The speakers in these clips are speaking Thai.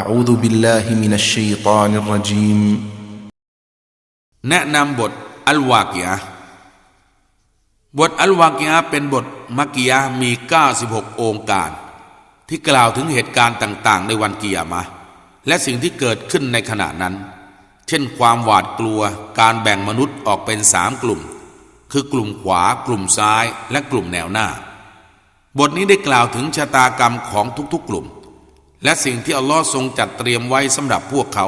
أعوذ بالله من الشيطان الرجيم แนะนำบทอัลวากิยะห์บทอัลวากิยะห์เป็นบทมักกิยะห์มี 96 องค์การ ที่กล่าวถึงเหตุการณ์ต่าง ๆ ในวันกิยามะห์และสิ่งที่เกิดขึ้นในขณะนั้น เช่นความหวาดกลัวการแบ่งมนุษย์ออกเป็นสามกลุ่ม คือกลุ่มขวากลุ่มซ้ายและกลุ่มแนวหน้า บทนี้ได้กล่าวถึงชะตากรรมของทุกๆ กลุ่ม และสิ่งที่อัลลอฮ์ทรงจัดเตรียมไว้สำหรับพวกเขา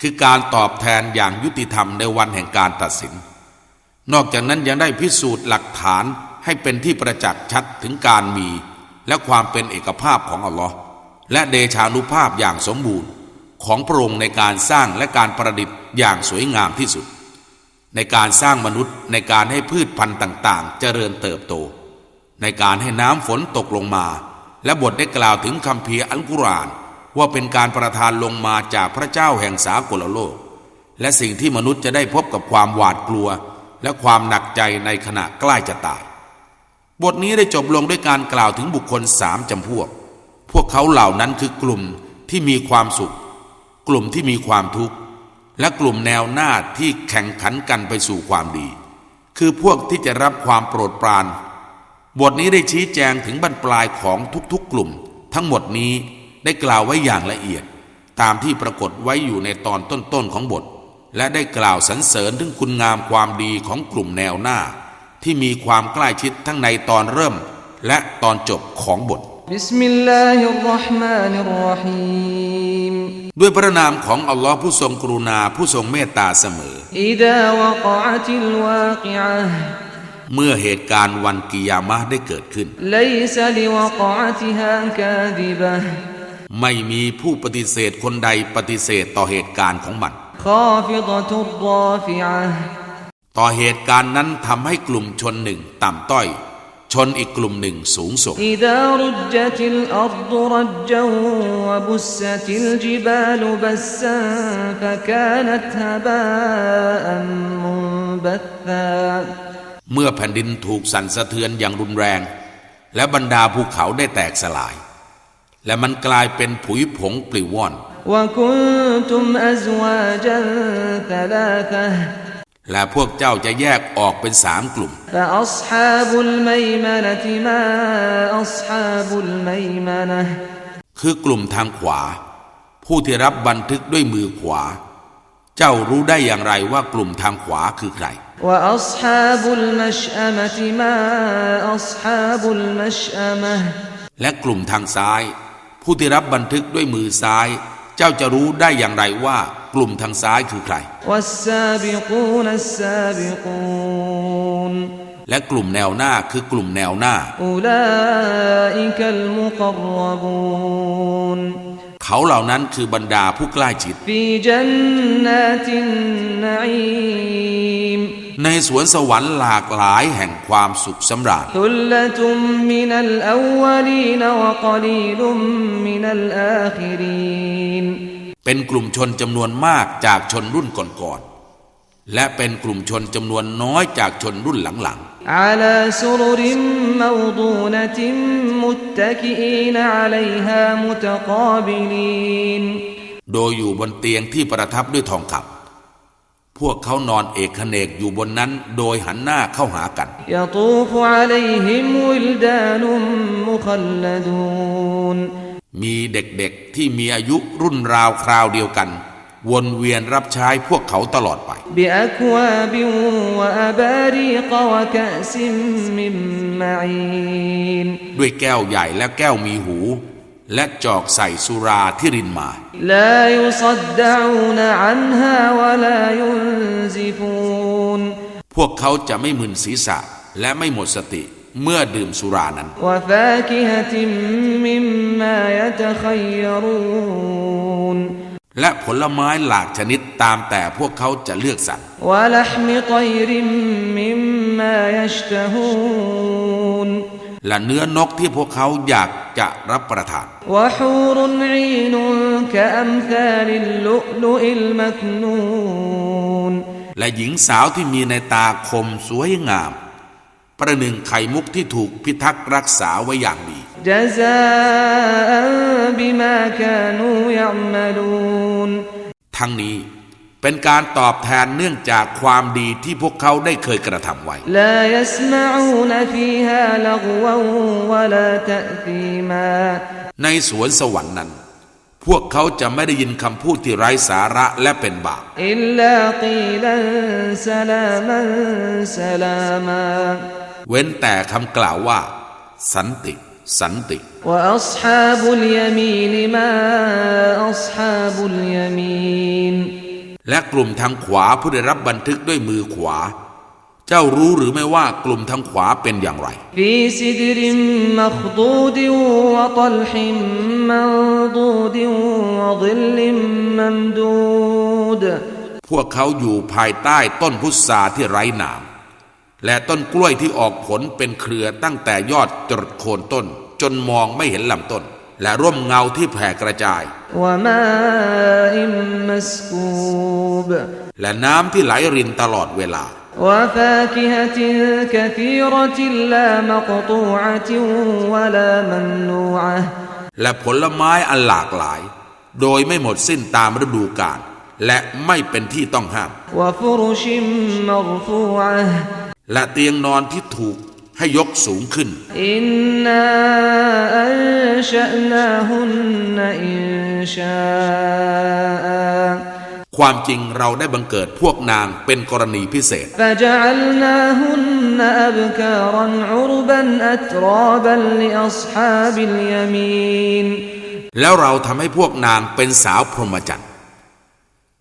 คือการตอบแทนอย่างยุติธรรมในวันแห่งการตัดสิน นอกจากนั้นยังได้พิสูจน์หลักฐานให้เป็นที่ประจักษ์ชัดถึงการมี และความเป็นเอกภาพของอัลลอฮ์และเดชานุภาพอย่างสมบูรณ์ ของพระองค์ในการสร้างและการประดิษฐ์อย่างสวยงามที่สุด ในการสร้างมนุษย์ในการให้พืชพันธุ์ต่าง ๆ เจริญเติบโต ในการให้น้ำฝนตกลงมา และบทได้กล่าวถึงคำเพียอัลกุรอาน ว่าเป็นการประทานลงมาจากพระเจ้าแห่งสากลโลก และสิ่งที่มนุษย์จะได้พบกับความหวาดกลัว และความหนักใจในขณะใกล้จะตาย บทนี้ได้จบลงด้วยการกล่าวถึงบุคคลสามจำพวก พวกเขาเหล่านั้นคือกลุ่มที่มีความสุข กลุ่มที่มีความทุกข์ และกลุ่มแนวหน้าที่แข่งขันกันไปสู่ความดี คือพวกที่จะรับความโปรดปราน บทนี้ได้ชี้แจงถึงบรรปลายของทุกๆกลุ่ม ทั้งหมดนี้ได้กล่าวไว้อย่างละเอียด ตามที่ปรากฏไว้อยู่ในตอนต้นๆของบท และได้กล่าวสรรเสริญถึงคุณงามความดีของกลุ่มแนวหน้า ที่มีความใกล้ชิดทั้งในตอนเริ่ม และตอนจบของบทด้วยพระนามของอัลลอฮ์ผู้ทรงกรุณาผู้ทรงเมตตาเสมอ เมื่อเหตุการณ์วันกิยามะได้เกิดขึ้น ไม่มีผู้ปฏิเสธคนใดปฏิเสธต่อเหตุการณ์ของมัน ต่อเหตุการณ์นั้นทำให้กลุ่มชนหนึ่งต่ำต้อย ชนอีกกลุ่มหนึ่งสูงส่งเเมื่อแผ่นดินถูกสั่นสะเทือนอย่างรุนแรง และบรรดาภูเขาได้แตกสลาย และมันกลายเป็นผุยผงปลิวว่อนและพวกเจ้าจะแยกออกเป็นสามกลุ่ม คือกลุ่มทางขวา ผู้ที่รับบันทึกด้วยมือขวา เจ้ารู้ได้อย่างไรว่ากลุ่มทางขวาคือใคร وأصحاب المشأمة ما أصحاب المشأمة และกลุ่มทางซ้าย ผู้ที่รับบันทึกด้วยมือซ้าย เจ้าจะรู้ได้อย่างไรว่ากลุ่มทางซ้ายคือใคร และกลุ่มแนวหน้าคือกลุ่มแนวหน้า เขาเหล่านั้นคือบรรดาผู้ใกล้ชิด ในสวนสวรรค์หลากหลายแห่งความสุขสำราญเป็นกลุ่มชนจำนวนมากจากชนรุ่นก่อนๆ และเป็นกลุ่มชนจำนวนน้อยจากชนรุ่นหลังๆ โดยอยู่บนเตียงที่ประทับด้วยทองคำ พวกเขานอนเอกเนกอยู่บนนั้นโดยหันหน้าเข้าหากันมีเด็กๆที่มีอายุรุ่นราวคราวเดียวกัน วนเวียนรับใช้พวกเขาตลอดไปด้วยแก้วใหญ่และแก้วมีหู และจอกใส่สุราที่รินมา พวกเขาจะไม่มึนศีรษะและไม่หมดสติเมื่อดื่มสุรานั้น และผลไม้หลากชนิดตามแต่พวกเขาจะเลือกสรรแล และเนื้อนกที่พวกเขาอยากจะรับประทานและหญิงสาวที่มีในตาคมสวยงาม ประหนึ่งไข่มุกที่ถูกพิทักษ์รักษาไว้อย่างดีทั้งนี้ เป็นการตอบแทนเนื่องจากความดีที่พวกเขาได้เคยกระทำไว้ ในสวนสวรรค์นั้น พวกเขาจะไม่ได้ยินคำพูดที่ไร้สาระและเป็นบาปเว้นแต่คำกล่าวว่า สันติสันติและ และกลุ่มทางขวาผู้ได้รับบันทึกด้วยมือขวา เจ้ารู้หรือไม่ว่ากลุ่มทางขวาเป็นอย่างไรพวกเขาอยู่ภายใต้ต้นพุทราที่ไร้หนามและต้นกล้วยที่ออกผลเป็นเครือตั้งแต่ยอดจดโคนต้น จนมองไม่เห็นลำต้น และร่มเงาที่แผ่กระจาย และน้ำที่ไหลรินตลอดเวลา และผลไม้อันหลากหลาย โดยไม่หมดสิ้นตามฤดูกาลและไม่เป็นที่ต้องห้าม และเตียงนอนที่ถูก ให้ยกสูงขึ้น อินนาอันชะนาฮุนนอินชาความจริงเราได้บังเกิดพวกนางเป็นกรณีพิเศษ แล้วเราทำให้พวกนางเป็นสาวพรหมจรรย์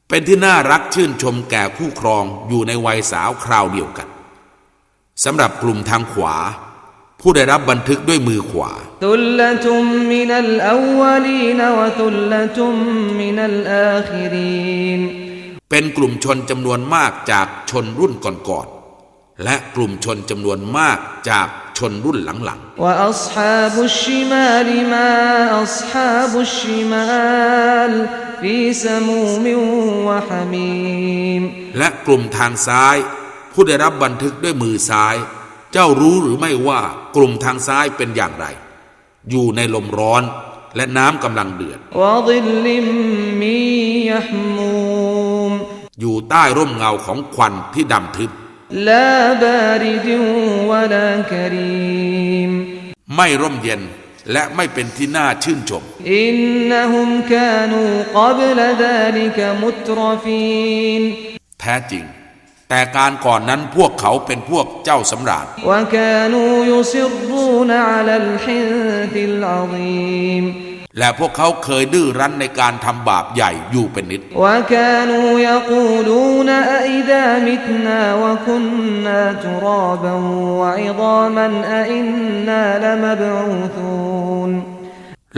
เป็นที่น่ารักชื่นชมแก่คู่ครองอยู่ในวัยสาวคราวเดียวกัน สำหรับกลุ่มทางขวา ผู้ได้รับบันทึกด้วยมือขวาตุลตุมมินัลอวลีนวตุลตุมมินัลอาคิรีนเป็นกลุ่มชนจำนวนมากจากชนรุ่นก่อนๆและกลุ่มชนจำนวนมากจากชนรุ่นหลังๆและกลุ่มทางซ้าย ผู้ได้รับบันทึกด้วยมือซ้าย เจ้ารู้หรือไม่ว่ากลุ่มทางซ้ายเป็นอย่างไร อยู่ในลมร้อนและน้ำกำลังเดือด อยู่ใต้ร่มเงาของควันที่ดำทึบไม่ร่มเย็นและไม่เป็นที่น่าชื่นชมแท้จริง แต่การก่อนนั้นพวกเขาเป็นพวกเจ้าสำราญและพวกเขาเคยดื้อรั้นในการทำบาปใหญ่อยู่เป็นนิด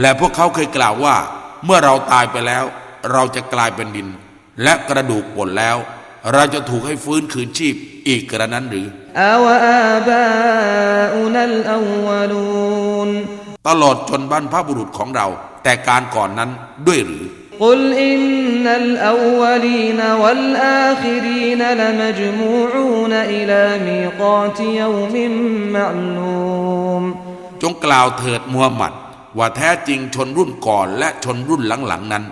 และพวกเขาเคยกล่าวว่า เมื่อเราตายไปแล้ว เราจะกลายเป็นดิน และกระดูกป่นแล้ว เราจะถูกให้ฟื้นคืนชีพอีกกระนั้นหรือตลอดจนบรรพบุรุษของเรา แต่การก่อนนั้นด้วยหรือกุลอินนัลอวลีนวัลอาคิรีนลมจมูอูนอิลามีกาติยอมิมมะลูมจงกล่าวเถิดมูฮัมหมัด ว่าแท้จริงชนรุ่นก่อนและชนรุ่นหลังๆนั้น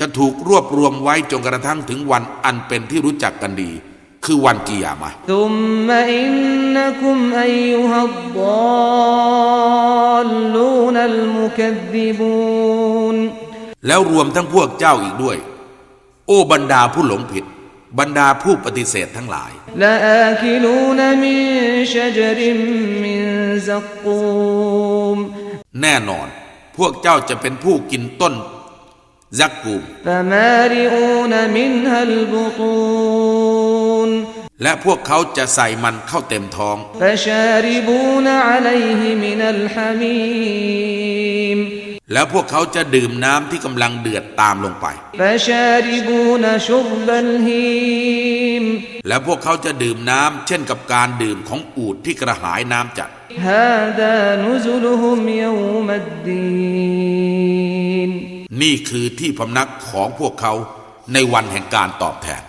จะถูกรวบรวมไว้จนกระทั่งถึงวันอันเป็นที่รู้จักกันดี คือวันกิยามะทุมมาอินนคุมอายุฮัดดอลลูนัลมุคดิบูนแล้วรวมทั้งพวกเจ้าอีกด้วย โอ้บรรดาผู้หลงผิด บรรดาผู้ปฏิเสธทั้งหลายแน่นอน พวกเจ้าจะเป็นผู้กินต้น ซักกูม فمالئون منها البطون และพวกเขาจะใส่มันเข้าเต็มท้อง فشاربون عليه من الحميم แล้วพวกเขาจะดื่มน้ำที่กำลังเดือดตามลงไป فشاربون شرب الهيم แล้วพวกเขาจะดื่มน้ำเช่นกับการดื่มของอูฐที่กระหายน้ำจัด هذا نزلهم يوم الدين นี่คือที่พำนักของพวกเขาในวันแห่งการตอบแทน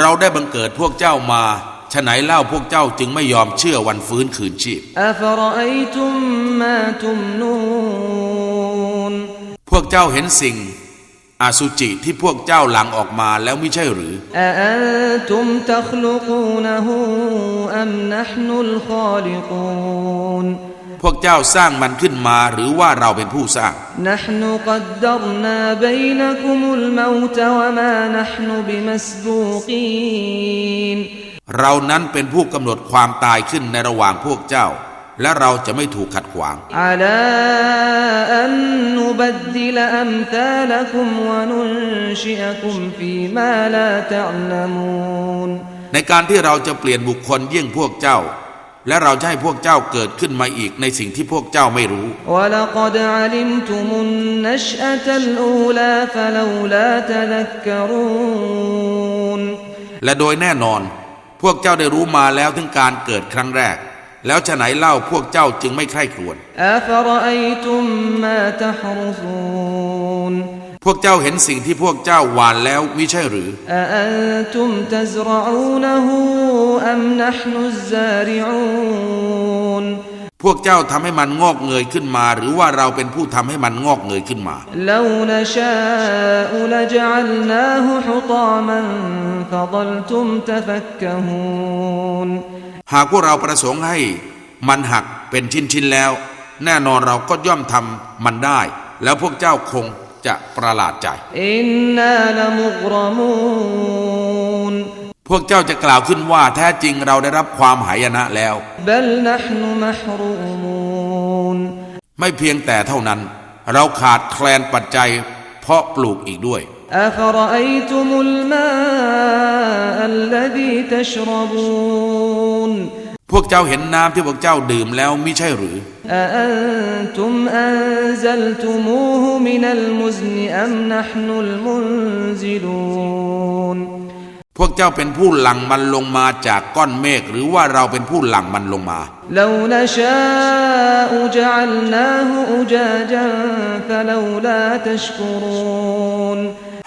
เราได้บังเกิดพวกเจ้ามาฉะไหนเล่าพวกเจ้าจึงไม่ยอมเชื่อวันฟื้นคืนชีพ พวกเจ้าเห็นสิ่ง อสุจิที่พวกเจ้าหลังออกมาแล้วไม่ใช่หรือตุมตัคลุกูนหูอัมนะนุลคอลิกูนพวกเจ้าสร้างมันขึ้นมาหรือว่าเราเป็นผู้สร้างนะนุกัดดรนาบัยนกุมุลมาตวะมานะนุบิมัสบูกีนเรานั้นเป็นผู้กำหนดความตายขึ้นในระหว่างพวกเจ้า และเราจะไม่ถูกขัดขวางอัลาอัน نبدل أمثالكم وننشئكم فيما لا تعلمون ในการที่เราจะเปลี่ยนบุคคลเยี่ยงพวกเจ้า และเราจะให้พวกเจ้าเกิดขึ้นมาอีกในสิ่งที่พวกเจ้าไม่รู้ และโดยแน่นอน พวกเจ้าได้รู้มาแล้วถึงการเกิดครั้งแรก แล้วฉะไหนเล่าพวกเจ้าจึงไม่ใคร่ครวญพวกเจ้าเห็นสิ่งที่พวกเจ้าหวานแล้วมิใช่หรือพวกเจ้าทำให้มันงอกเงยขึ้นมา หรือว่าเราเป็นผู้ทำให้มันงอกเงยขึ้นมาถ้ หากพวกเราประสงค์ให้มันหักเป็นชิ้นๆแล้ว แน่นอนเราก็ย่อมทำมันได้ แล้วพวกเจ้าคงจะประหลาดใจพวกเจ้าจะกล่าวขึ้นว่าแท้จริงเราได้รับความหายนะแล้วไม่เพียงแต่เท่านั้น เราขาดแคลนปัจจัย เพาะปลูกอีกด้วยอรอุมลมาอัลลีตชรบู พวกเจ้าเห็นน้ำที่พวกเจ้าดื่มแล้วมิใช่หรือพวกเจ้าเป็นผู้หลั่งมันลงมาจากก้อนเมฆหรือว่าเราเป็นผู้หลั่งมันลงมาหาก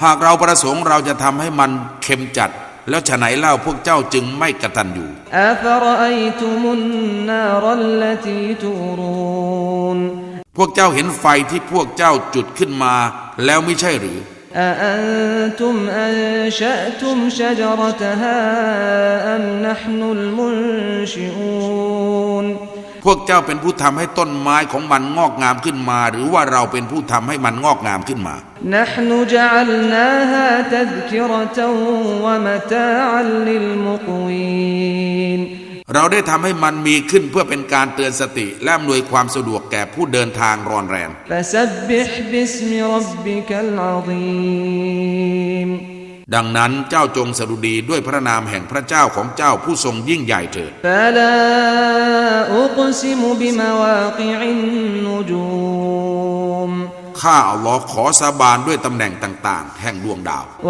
หากเราประสงค์เราจะทำให้มันเค็มจัด แล้วฉะไหนเล่าพวกเจ้าจึงไม่กระตันอยู่ أفرأيتم النار التي تورون พวกเจ้าเห็นไฟที่พวกเจ้าจุดขึ้นมา แล้วไม่ใช่หรือ أأنتم أنشأتم شجرتها أم نحن المنشئون พวกเจ้าเป็นผู้ทำให้ต้นไม้ของมันงอกงามขึ้นมา หรือว่าเราเป็นผู้ทำให้มันงอกงามขึ้นมาเราได้ทำให้มันมีขึ้นเพื่อเป็นการเตือนสติ และอำนวยความสะดวกแก่ผู้เดินทางรอนแรม ดังนั้นเจ้าจงสดุดีด้วยพระนามแห่งพระเจ้าของเจ้าผู้ทรงยิ่งใหญ่เถิดข้าอัลลอฮ์ขอสาบานด้วยตำแหน่งต่าง ๆ แห่งดวงดาวแล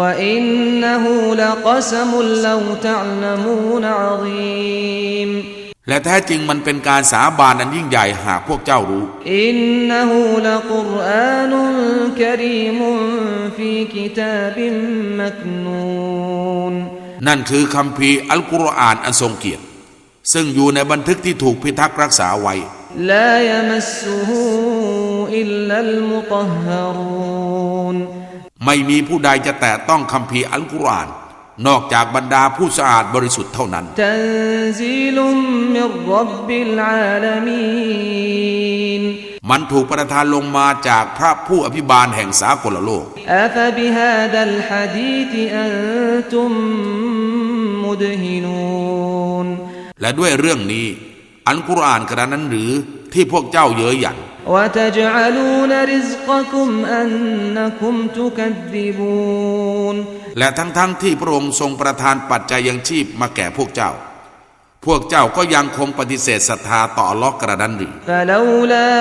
ะ และแท้จริงมันเป็นการสาบานอันยิ่งใหญ่หากพวกเจ้ารู้ อินนหูละกุรอานุกรีมฟีกิตาบิมมักนูนนั่นคือคำพีอัลกุรอานอันทรงเกียรติ ซึ่งอยู่ในบันทึกที่ถูกพิทักษ์รักษาไว้ลายมัสูอิลลัลมุตฮารูนไม่มีผู้ใดจะแตะต้องคำพีอัลกุรอาน นอกจากบรรดาผู้สะอาดบริสุทธิ์เท่านั้น มันถูกประทานลงมาจากพระผู้อภิบาลแห่งสากลโลก และด้วยเรื่องนี้ อันกุรอานกระนั้นหรือที่พวกเจ้าเย้ยหยัน وتجعلون رزقكم أنكم تكذبون และทั้งๆทที่พระองค์ทรงประทานปัจจัยยังชีพมาแก่พวกเจ้า พวกเจ้าก็ยังคงปฏิเสธศรัทธาต่ออัลลอฮ์กระนั้นหรือ فلولا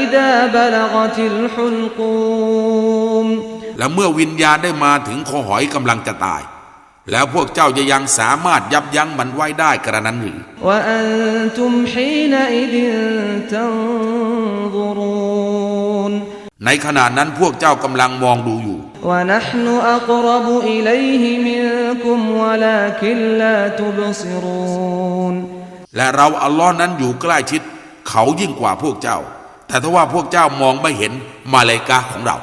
إذا بلغت الحلقوم และเมื่อวิญญาณได้มาถึงคอหอยกำลังจะตาย แล้วพวกเจ้าจะยังสามารถยับยั้งมันไว้ได้กระนั้นหรือในขณะนั้นพวกเจ้ากำลังมองดูอยู่และเราอัลลอฮ์นั้นอยู่ใกล้ชิด เขายิ่งกว่าพวกเจ้า แต่ถ้าว่าพวกเจ้ามองไม่เห็นมาเลกาของเรา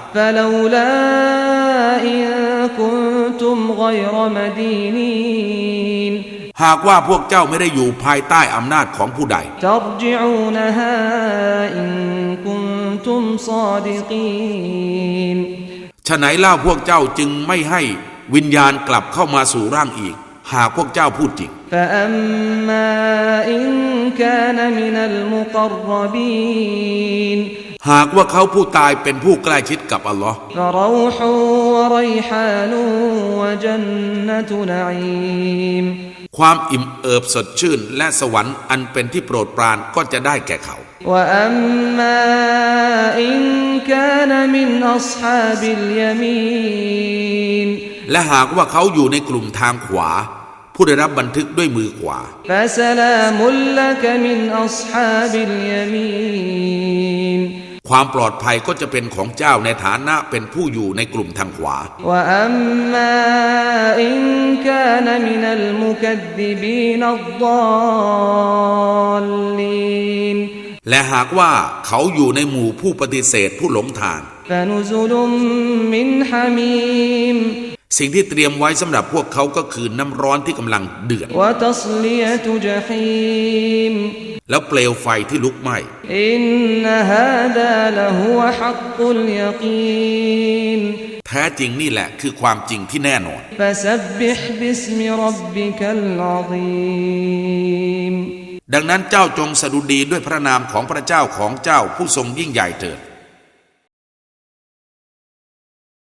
หากว่าพวกเจ้าไม่ได้อยู่ภายใต้อำนาจของผู้ใด ฉะไหนเล่าพวกเจ้าจึงไม่ให้วิญญาณกลับเข้ามาสู่ร่างอีก หากพวกเจ้าพูดจริงหากว่าเขาผู้ตายเป็นผู้ใกล้ชิด กับอัลลอฮ์ فروح وريحان وجنة نعيم ความอิ่มเอิบสดชื่น และสวรรค์อันเป็นที่โปรดปรานก็จะได้แก่เขา وأما إن كان من أصحاب اليمين และหากว่าเขาอยู่ในกลุ่มทางขวา ผู้ได้รับบันทึกด้วยมือขวา فسلام لك من أصحاب اليمين ความปลอดภัยก็จะเป็นของเจ้าในฐานะเป็นผู้อยู่ในกลุ่มทางขวา และหากว่าเขาอยู่ในหมู่ผู้ปฏิเสธผู้หลงทาง สิ่งที่เตรียมไว้สำหรับพวกเขาก็คือน้ำร้อนที่กำลังเดือดและเปลวไฟที่ลุกไหม้แท้จริงนี่แหละคือความจริงที่แน่นอน ดังนั้นเจ้าจงสดุดีด้วยพระนามของพระเจ้าของเจ้าผู้ทรงยิ่งใหญ่เถิด